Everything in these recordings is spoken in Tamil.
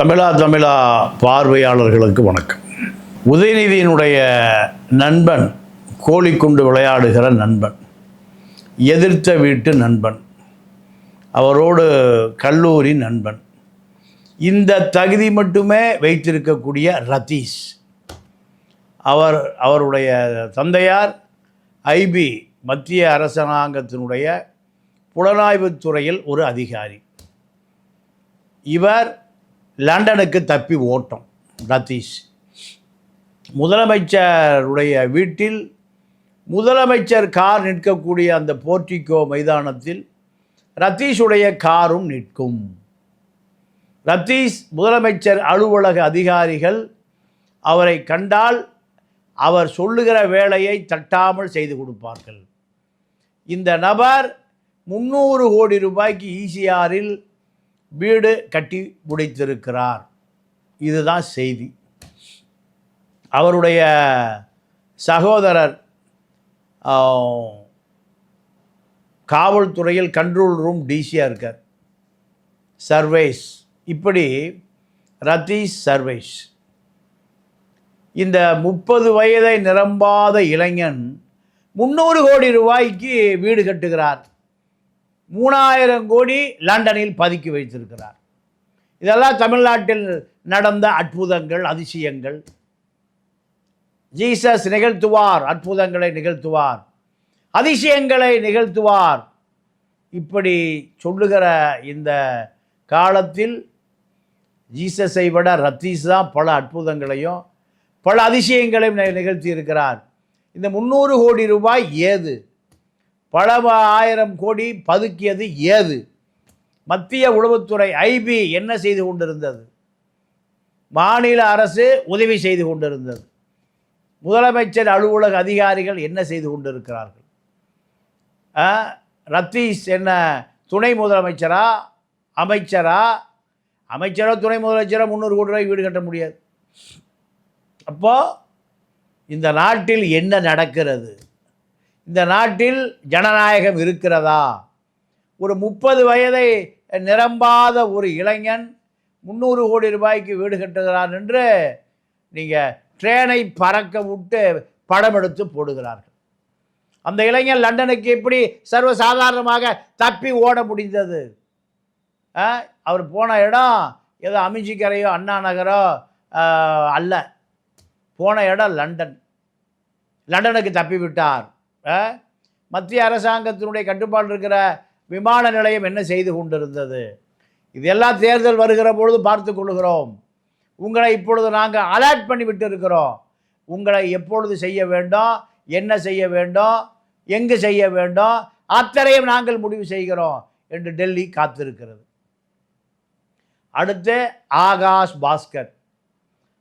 தமிழா தமிழா பார்வையாளர்களுக்கு வணக்கம். உதயநிதியினுடைய நண்பன் கோழி கொண்டு விளையாடுகிற நண்பன் எதிர்த்த வீட்டு நண்பன் அவரோடு கல்லூரி நண்பன் இந்த தகுதி மட்டுமே வைத்திருக்கக்கூடிய ரதீஷ். அவர் அவருடைய தந்தையார் ஐபி மத்திய அரசாங்கத்தினுடைய புலனாய்வுத் துறையில் ஒரு அதிகாரி. இவர் லண்டனுக்கு தப்பி ஓட்டம் ரத்தீஷ் முதலமைச்சருடைய வீட்டில் முதலமைச்சர் கார் நிற்கக்கூடிய அந்த போர்டிகோ மைதானத்தில் ரத்தீஷுடைய காரும் நிற்கும். ரத்தீஷ் முதலமைச்சர் அலுவலக அதிகாரிகள் அவரை கண்டால் அவர் சொல்லுகிற வேலையை தட்டாமல் செய்து கொடுப்பார்கள். இந்த நபர் முந்நூறு கோடி ரூபாய்க்கு ஈசிஆரில் வீடு கட்டி முடித்திருக்கிறார். இதுதான் செய்தி. அவருடைய சகோதரர் காவல்துறையில் கண்ட்ரோல் ரூம் டிசியாக இருக்கார். சர்வேஸ் இப்படி ரதீஷ் சர்வேஸ் இந்த முப்பது வயதை நிரம்பாத இளைஞன் முந்நூறு கோடி ரூபாய்க்கு வீடு கட்டுகிறார். மூணாயிரம் கோடி லண்டனில் பதுக்கி வைத்திருக்கிறார். இதெல்லாம் தமிழ்நாட்டில் நடந்த அற்புதங்கள் அதிசயங்கள். ஜீசஸ் நிகழ்த்துவார் அற்புதங்களை நிகழ்த்துவார். அதிசயங்களை நிகழ்த்துவார். இப்படி சொல்லுகிற இந்த காலத்தில் ஜீசஸை விட ரத்தீஸ் தான் பல அற்புதங்களையும் பல அதிசயங்களையும் நிகழ்த்தி இருக்கிறார் இந்த முந்நூறு கோடி ரூபாய் ஏது? பல ஆயிரம் கோடி பதுக்கியது ஏது? மத்திய உளவுத்துறை ஐபி என்ன செய்து கொண்டிருந்தது? மாநில அரசு உதவி செய்து கொண்டிருந்தது. முதலமைச்சர் அலுவலக அதிகாரிகள் என்ன செய்து கொண்டிருக்கிறார்கள்? ஆ, ரத்தீஷ் என்ன துணை முதலமைச்சரா? அமைச்சரா? அமைச்சரோ துணை முதலமைச்சரோ முந்நூறு கோடி ரூபாய் வீடு கட்ட முடியாது. அப்போது இந்த நாட்டில் என்ன நடக்கிறது? இந்த நாட்டில் ஜனநாயகம் இருக்கிறதா? ஒரு முப்பது வயதை நிரம்பாத ஒரு இளைஞன் முந்நூறு கோடி ரூபாய்க்கு வீடு கட்டுகிறான் என்று நீங்கள் ட்ரெயினை பறக்க விட்டு படம் எடுத்து போடுகிறார்கள். அந்த இளைஞன் லண்டனுக்கு எப்படி சர்வசாதாரணமாக தப்பி ஓட முடிந்தது? அவர் போன இடம் ஏதோ அமிஞ்சிக்கரையோ அண்ணா நகரோ அல்ல. போன இடம் லண்டன். லண்டனுக்கு தப்பி விட்டார் மத்திய அரசாங்கத்தினுடைய கட்டுப்பாடு இருக்கிற விமான நிலையம் என்ன செய்து கொண்டிருந்தது? இதெல்லாம் தேர்தல் வருகிற பொழுது பார்த்து கொள்கிறோம் உங்களை இப்பொழுது நாங்கள் அலர்ட் பண்ணி விட்டு இருக்கிறோம் உங்களை எப்பொழுது செய்ய வேண்டும் என்ன செய்ய வேண்டும் எங்கு செய்ய வேண்டும் அத்தனையும் நாங்கள் முடிவு செய்கிறோம் என்று டெல்லி காத்திருக்கிறது. அடுத்து ஆகாஷ் பாஸ்கர்.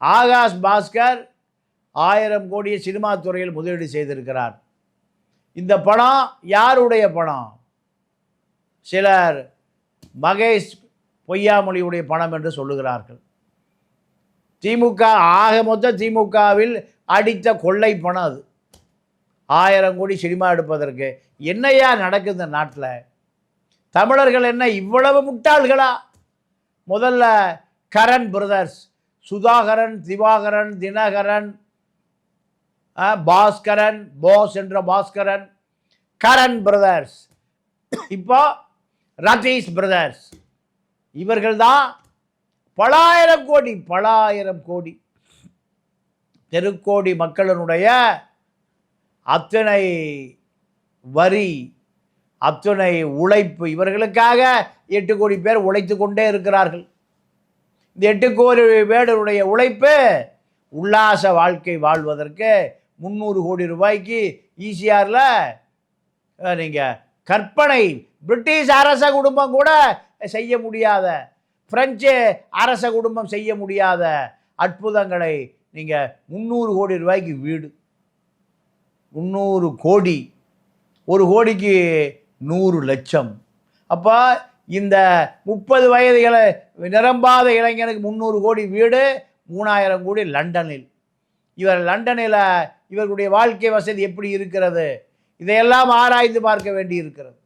ஆகாஷ் பாஸ்கர் ஆயிரம் கோடியை சினிமா துறையில் முதலீடு செய்திருக்கிறார். இந்த பணம் யாருடைய பணம்? சிலர் மகேஷ் பொய்யாமொழியுடைய பணம் என்று சொல்லுகிறார்கள். திமுக ஆக மொத்த திமுகவில் அடித்த கொள்ளை பணம் அது. ஆயிரம் கோடி சினிமா எடுப்பதற்கு என்னையா நடக்குது இந்த நாட்டில்? தமிழர்கள் என்ன இவ்வளவு முட்டாள்களா? முதல்ல கரண் பிரதர்ஸ் சுதாகரன் திவாகரன் தினகரன் பாஸ்கரன் போஸ் என்ற பாஸ்கரன் கரண் பிரதர்ஸ். இப்போ ரதீஷ் பிரதர்ஸ். இவர்கள் தான் பலாயிரம் கோடி பலாயிரம் கோடி. தெருக்கோடி மக்களினுடைய அத்தனை வரி அத்தனை உழைப்பு. இவர்களுக்காக எட்டு கோடி பேர் உழைத்து கொண்டே இருக்கிறார்கள். இந்த எட்டு கோடி பேருடைய உழைப்பு உல்லாச வாழ்க்கை வாழ்வதற்கு முந்நூறு கோடி ரூபாய்க்கு ஈசிஆரில் நீங்கள் கற்பனை பிரிட்டிஷ் அரச குடும்பம் கூட செய்ய முடியாத பிரெஞ்சு அரச குடும்பம் செய்ய முடியாத அற்புதங்களை நீங்கள் முந்நூறு கோடி ரூபாய்க்கு வீடு. முந்நூறு கோடி. ஒரு கோடிக்கு நூறு லட்சம். அப்போ இந்த முப்பது வயது இள நிரம்பாத இளைஞனுக்கு முந்நூறு கோடி வீடு மூணாயிரம் கோடி லண்டனில். இவர் லண்டனில் இவர்களுடைய வாழ்க்கை வசதி எப்படி இருக்கிறது? இதையெல்லாம் ஆராய்ந்து பார்க்க வேண்டி இருக்கிறது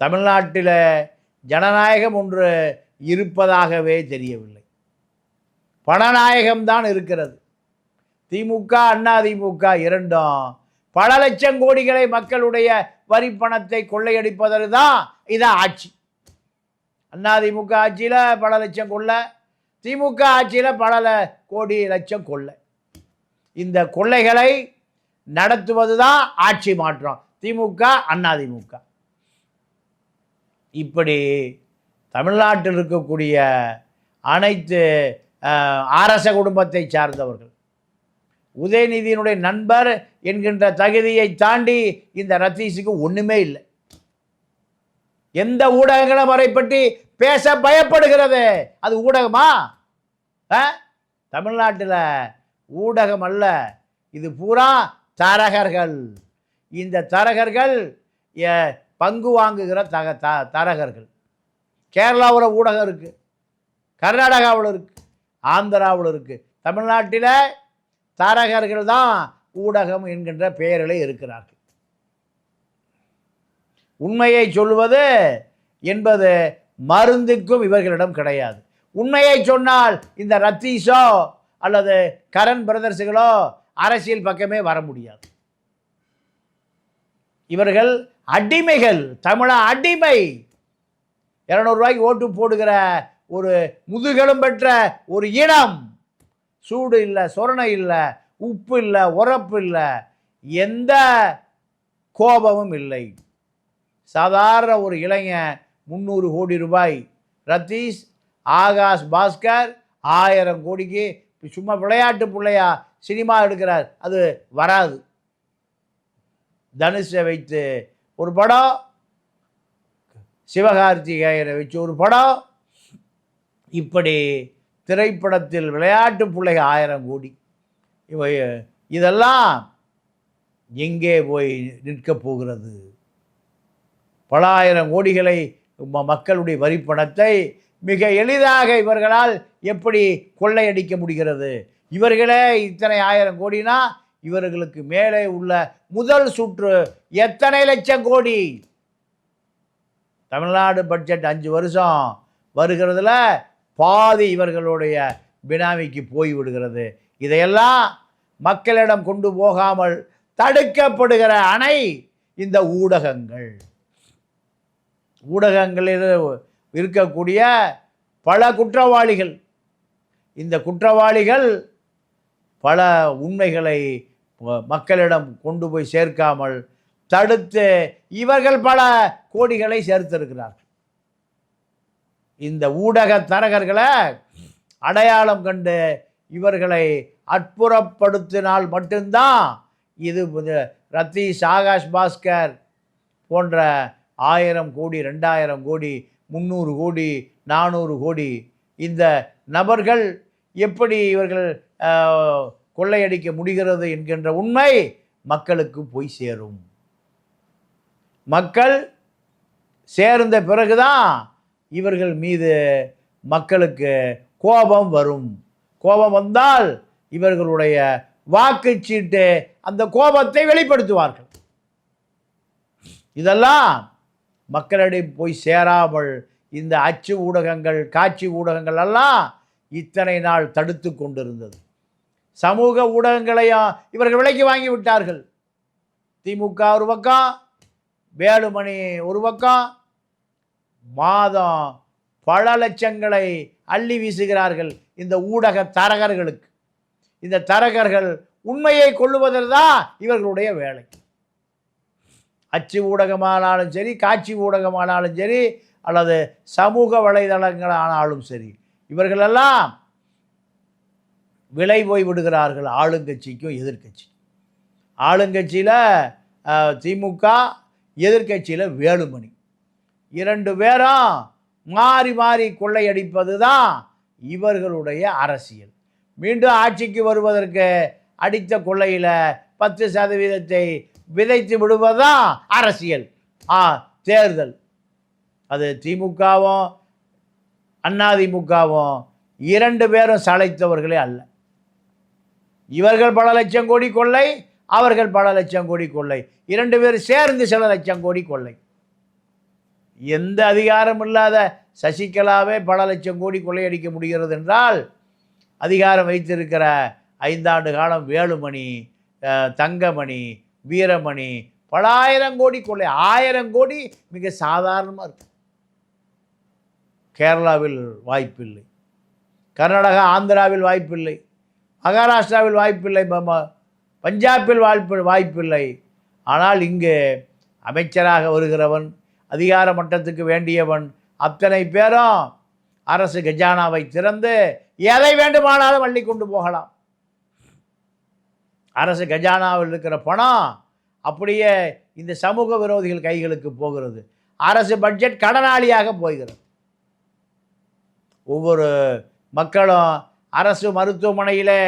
தமிழ்நாட்டில் ஜனநாயகம் ஒன்று இருப்பதாகவே தெரியவில்லை. பணநாயகம்தான் இருக்கிறது. திமுக அண்ணா திமுக இரண்டும் பல லட்சம் கோடிகளை மக்களுடைய வரி பணத்தை கொள்ளையடிப்பதற்கு தான் இதான் ஆட்சி. அண்ணா திமுக ஆட்சியில் பல லட்சம் கொள்ளை திமுக ஆட்சியில் பல கோடி லட்சம் கொள்ளை. இந்த கொள்ளைகளை நடத்துவது தான் ஆட்சி மாற்றம். திமுக அண்ணா திமுக இப்படி தமிழ்நாட்டில் இருக்கக்கூடிய அனைத்து அரச குடும்பத்தை சார்ந்தவர்கள் உதயநிதியினுடைய நண்பர் என்கின்ற தகுதியை தாண்டி இந்த ரத்தீஸுக்கு ஒன்றுமே இல்லை. எந்த ஊடகங்களும் அவரை பற்றி பேச பயப்படுகிறது. அது ஊடகமா? ஆ? தமிழ்நாட்டில் ஊடகம் அல்ல இது பூரா தரகர்கள். இந்த தரகர்கள் பங்கு வாங்குகிற தக த தரகர்கள். கேரளாவில் ஊடகம் இருக்குது கர்நாடகாவில் இருக்குது ஆந்திராவில் இருக்குது தமிழ்நாட்டில் தரகர்கள் தான் ஊடகம் என்கின்ற பெயரில் இருக்கிறார்கள். உண்மையை சொல்வது என்பது மருந்துக்கும் இவர்களிடம் கிடையாது. உண்மையை சொன்னால் இந்த ரத்தீஸோ அல்லது கரண் பிரதர்ஸுகளோ அரசியல் பக்கமே வர முடியாது. இவர்கள் அடிமைகள் தமிழ அடிமை. இரநூறுவாய்க்கு ஓட்டு போடுகிற ஒரு முதுகெலும் பெற்ற ஒரு இனம். சூடு இல்லை சொரணை இல்லை உப்பு இல்லை உரப்பு இல்லை எந்த கோபமும் இல்லை. சாதாரண ஒரு இளைஞன் முந்நூறு கோடி ரூபாய் ரத்தீஷ் ஆகாஷ் பாஸ்கர் ஆயிரம் கோடிக்கு சும்மா விளையாட்டு பிள்ளையா சினிமா எடுக்கிறார். அது வராது. தனுஷை வைத்து ஒரு படம் சிவகார்த்திகேயனை வச்சு ஒரு படம். இப்படி திரைப்படத்தில் விளையாட்டு பிள்ளைங்க ஆயிரம் கோடி. இவை இதெல்லாம் எங்கே போய் நிற்கப் போகிறது? பல ஆயிரம் கோடிகளை ம- மக்களுடைய வரிப்பணத்தை மிக எளிதாக இவர்களால் எப்படி கொள்ளையடிக்க முடிகிறது? இவர்களே இத்தனை ஆயிரம் கோடினா இவர்களுக்கு மேலே உள்ள முதல் சுற்று எத்தனை லட்சம் கோடி? தமிழ்நாடு பட்ஜெட் அஞ்சு வருஷம். வருகிறதுல பாதி இவர்களுடைய பினாமிக்கு போய் விடுகிறது. இதையெல்லாம் மக்களிடம் கொண்டு போகாமல் தடுக்கப்படுகிற அணை இந்த ஊடகங்கள். ஊடகங்களில் இருக்கக்கூடிய பல குற்றவாளிகள். இந்த குற்றவாளிகள் பல உண்மைகளை மக்களிடம் கொண்டு போய் சேர்க்காமல் தடுத்து இவர்கள் பல கோடிகளை சேர்த்திருக்கிறார்கள். இந்த ஊடக தரகர்களை அடையாளம் கண்டு இவர்களை அற்புறப்படுத்தினால் மட்டும்தான் இது ரத்தீஷ் ஆகாஷ் பாஸ்கர் போன்ற ஆயிரம் கோடி ரெண்டாயிரம் கோடி முந்நூறு கோடி நானூறு கோடி. இந்த நபர்கள் எப்படி இவர்கள் கொள்ளையடிக்க முடிகிறது என்கின்ற உண்மை மக்களுக்கு போய் சேரும். மக்கள் சேர்ந்த பிறகுதான் இவர்கள் மீது மக்களுக்கு கோபம் வரும். கோபம் வந்தால் இவர்களுடைய வாக்குச்சீட்டு அந்த கோபத்தை வெளிப்படுத்துவார்கள். இதெல்லாம் மக்களிடம் போய் சேராமல் இந்த அச்சு ஊடகங்கள் காட்சி ஊடகங்கள் எல்லாம் இத்தனை நாள் தடுத்து கொண்டிருந்தது. சமூக ஊடகங்களையும் இவர்கள் விலைக்கு வாங்கி விட்டார்கள். திமுக ஒரு பக்கம் வேலுமணி ஒரு பக்கம் மாதம் பல லட்சங்களை அள்ளி வீசுகிறார்கள் இந்த ஊடக தரகர்களுக்கு. இந்த தரகர்கள் உண்மையை கொள்ளுவதில் தான் இவர்களுடைய வேலை. அச்சு ஊடகமானாலும் சரி காட்சி ஊடகமானாலும் சரி அல்லது சமூக வலைதளங்களானாலும் சரி இவர்களெல்லாம் விலை போய் விடுகிறார்கள் ஆளுங்கட்சிக்கும் எதிர்க்கட்சி ஆளுங்கட்சியில் திமுக எதிர்க்கட்சியில் வேலுமணி. இரண்டு பேரும் மாறி மாறி கொள்ளையடிப்பது தான் இவர்களுடைய அரசியல். மீண்டும் ஆட்சிக்கு வருவதற்கு அடித்த கொள்ளையில் பத்து சதவீதத்தை விதைத்து விடுவதுதான் அரசியல்? ஆ தேர்தல். அது திமுகவும் அதிமுகவும் இரண்டு பேரும் சளைத்தவர்களே அல்ல. இவர்கள் பல லட்சம் கோடி கொள்ளை அவர்கள் பல லட்சம் கோடி கொள்ளை. இரண்டு பேரும் சேர்ந்து சில லட்சம் கோடி கொள்ளை. எந்த அதிகாரம் இல்லாத சசிகலாவே பல லட்சம் கோடி கொள்ளையடிக்க முடிகிறது என்றால் அதிகாரம் வைத்திருக்கிற ஐந்தாண்டு காலம் வேலுமணி தங்கமணி வீரமணி. பலாயிரம் கோடி கொள்ளை. ஆயிரம் கோடி மிக சாதாரணமாக இருக்கு. கேரளாவில் வாய்ப்பில்லை. கர்நாடகா ஆந்திராவில் வாய்ப்பில்லை. மகாராஷ்டிராவில் வாய்ப்பில்லை. ப- பஞ்சாபில் வாய்ப்பு வாய்ப்பில்லை. ஆனால் இங்கே அமைச்சராக வருகிறவன் அதிகார மட்டத்துக்கு வேண்டியவன் அத்தனை பேரும் அரசு கஜானாவை திறந்து எதை வேண்டுமானாலும் அள்ளி கொண்டு போகலாம். அரசு கஜானாவில் இருக்கிற பணம் அப்படியே இந்த சமூக விரோதிகள் கைகளுக்கு போகிறது. அரசு பட்ஜெட் கடனாளியாக போகிறது. ஒவ்வொரு மக்களும் அரசு மருத்துவமனையில்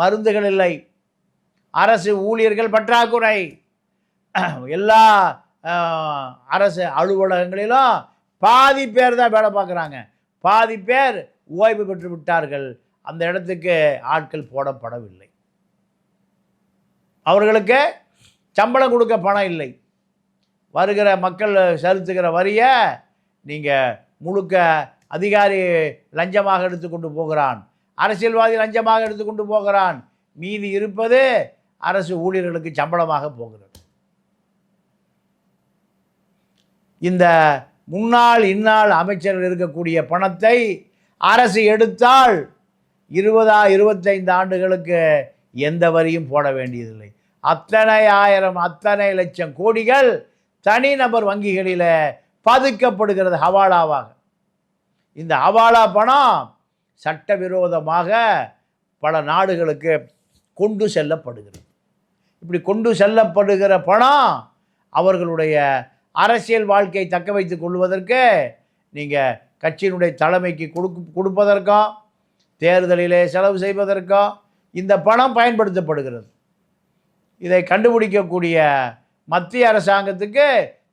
மருந்துகள் இல்லை. அரசு ஊழியர்கள் பற்றாக்குறை. எல்லா அரசு அலுவலகங்களிலும் பாதி பேர் தான் வேலை பார்க்குறாங்க. பாதி பேர் ஓய்வு பெற்று விட்டார்கள். அந்த இடத்துக்கு ஆட்கள் போடப்படவில்லை. அவர்களுக்கு சம்பளம் கொடுக்க பணம் இல்லை. வருகிற மக்கள் செலுத்துகிற வரியை நீங்கள் முழுக்க அதிகாரி லஞ்சமாக எடுத்துக்கொண்டு போகிறான். அரசியல்வாதி லஞ்சமாக எடுத்துக்கொண்டு போகிறான். மீதி இருப்பது அரசு ஊழியர்களுக்கு சம்பளமாக போகிறது. இந்த முன்னாள் இந்நாள் அமைச்சர்கள் இருக்கக்கூடிய பணத்தை அரசு எடுத்தால் இருபதா இருபத்தைந்து ஆண்டுகளுக்கு எந்த வரியும் போட வேண்டியதில்லை. அத்தனை ஆயிரம் அத்தனை லட்சம் கோடிகள் தனிநபர் வங்கிகளில் பதுக்கப்படுகிறது ஹவாலாவாக. இந்த ஹவாலா பணம் சட்டவிரோதமாக பல நாடுகளுக்கு கொண்டு செல்லப்படுகிறது. இப்படி கொண்டு செல்லப்படுகிற பணம் அவர்களுடைய அரசியல் வாழ்க்கையை தக்க வைத்து கொள்வதற்கு நீங்கள் கட்சியினுடைய தலைமைக்கு கொடுக்கு கொடுப்பதற்கும் தேர்தலிலே செலவு செய்வதற்கும் இந்த பணம் பயன்படுத்தப்படுகிறது. இதை கண்டுபிடிக்கக்கூடிய மத்திய அரசாங்கத்துக்கு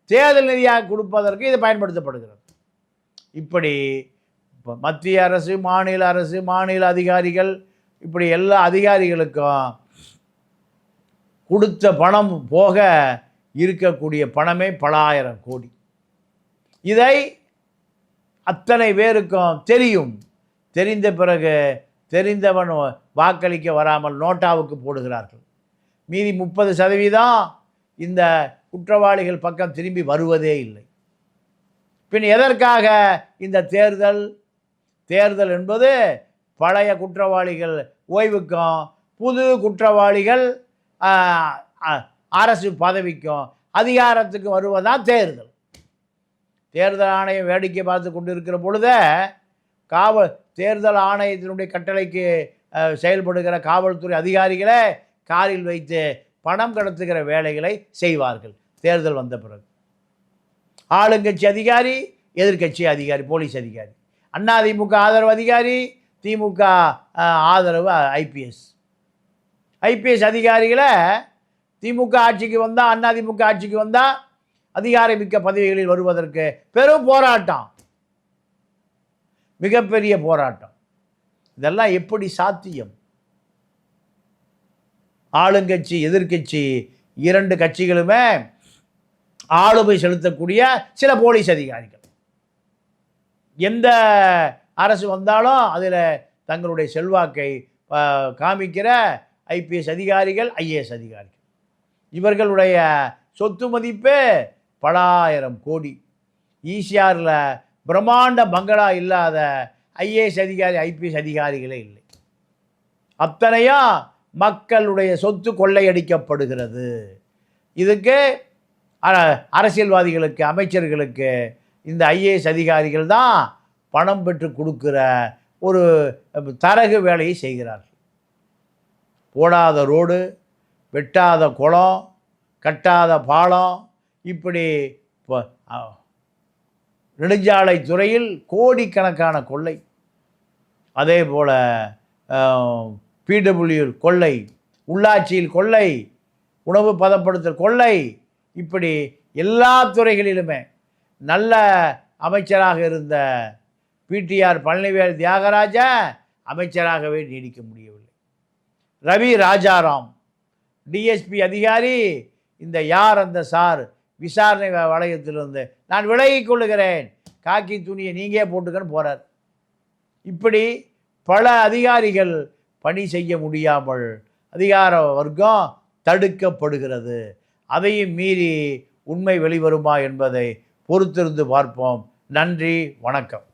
தேர்தல் நிதியாக கொடுப்பதற்கு இது பயன்படுத்தப்படுகிறது. இப்படி இப்போ மத்திய அரசு மாநில அரசு மாநில அதிகாரிகள் இப்படி எல்லா அதிகாரிகளுக்கும் கொடுத்த பணம் போக இருக்கக்கூடிய பணமே பல ஆயிரம் கோடி. இதை அத்தனை பேருக்கும் தெரியும். தெரிந்த பிறகு தெரிந்தவன் வாக்களிக்க வராமல் நோட்டாவுக்கு போடுகிறார்கள். மீதி முப்பது சதவீதம் இந்த குற்றவாளிகள் பக்கம் திரும்பி வருவதே இல்லை. பின் எதற்காக இந்த தேர்தல்? தேர்தல் என்பது பழைய குற்றவாளிகள் ஓய்வுக்கும் புது குற்றவாளிகள் அரசு பதவிக்கும் அதிகாரத்துக்கு வருவதுதான் தேர்தல். தேர்தல் ஆணையம் வேடிக்கை பார்த்து கொண்டு இருக்கிற பொழுது காவல் தேர்தல் ஆணையத்தினுடைய கட்டளைக்கு செயல்படுகிற காவல்துறை அதிகாரிகளை காரில் வைத்து பணம் கடத்துகிற வேலைகளை செய்வார்கள். தேர்தல் வந்த பிறகு. ஆளுங்கட்சி அதிகாரி எதிர்க்கட்சி அதிகாரி போலீஸ் அதிகாரி. அதிமுக ஆதரவு அதிகாரி திமுக ஆதரவு ஐபிஎஸ் ஐபிஎஸ் அதிகாரிகளை திமுக ஆட்சிக்கு வந்தால் அதிமுக ஆட்சிக்கு வந்தால் அதிகாரமிக்க பதவிகளில் வருவதற்கு பெரும் போராட்டம். மிகப்பெரிய போராட்டம். இதெல்லாம் எப்படி சாத்தியம்? ஆளுங்கட்சி எதிர்க்கட்சி இரண்டு கட்சிகளுமே ஆளுமை செலுத்தக்கூடிய சில போலீஸ் அதிகாரிகள். எந்த அரசு வந்தாலும் அதில் தங்களுடைய செல்வாக்கை காமிக்கிற ஐபிஎஸ் அதிகாரிகள் ஐஏஎஸ் அதிகாரிகள். இவர்களுடைய சொத்து மதிப்பு பலாயிரம் கோடி. ஈசிஆரில் பிரம்மாண்ட பங்களா இல்லாத ஐஏஎஸ் அதிகாரி ஐபிஎஸ் அதிகாரிகளே இல்லை. அத்தனையும் மக்களுடைய சொத்து கொள்ளையடிக்கப்படுகிறது. இதுக்கு அ- அரசியல்வாதிகளுக்கு அமைச்சர்களுக்கு இந்த ஐஏஎஸ் அதிகாரிகள் தான் பணம் பெற்று கொடுக்குற ஒரு தரகு வேலையை செய்கிறார்கள். போடாத ரோடு வெட்டாத குளம் கட்டாத பாலம் இப்படி ப- நெடுஞ்சாலை துறையில் கோடிக்கணக்கான கொள்ளை. அதே போல் பிடபிள்யூ கொள்ளை உள்ளாட்சியில் கொள்ளை உணவு பதப்படுத்தல் கொள்ளை இப்படி எல்லா துறைகளிலுமே நல்ல அமைச்சராக இருந்த பிடிஆர் பழனிவேல் தியாகராஜா அமைச்சராகவே நீடிக்க முடியவில்லை. ரவி ராஜாராம் டிஎஸ்பி அதிகாரி இந்த யார் அந்த சார் விசாரணை வளையத்தில் இருந்து நான் விலகிக் கொள்ளுகிறேன். காக்கி துணியை நீங்கள் போட்டுக்கன்னு போகிறார் இப்படி பல அதிகாரிகள் பணி செய்ய முடியாமல் அதிகார வர்க்கம் தடுக்கப்படுகிறது. அதையும் மீறி உண்மை வெளிவருமா என்பதை பொறுத்திருந்து பார்ப்போம். நன்றி வணக்கம்.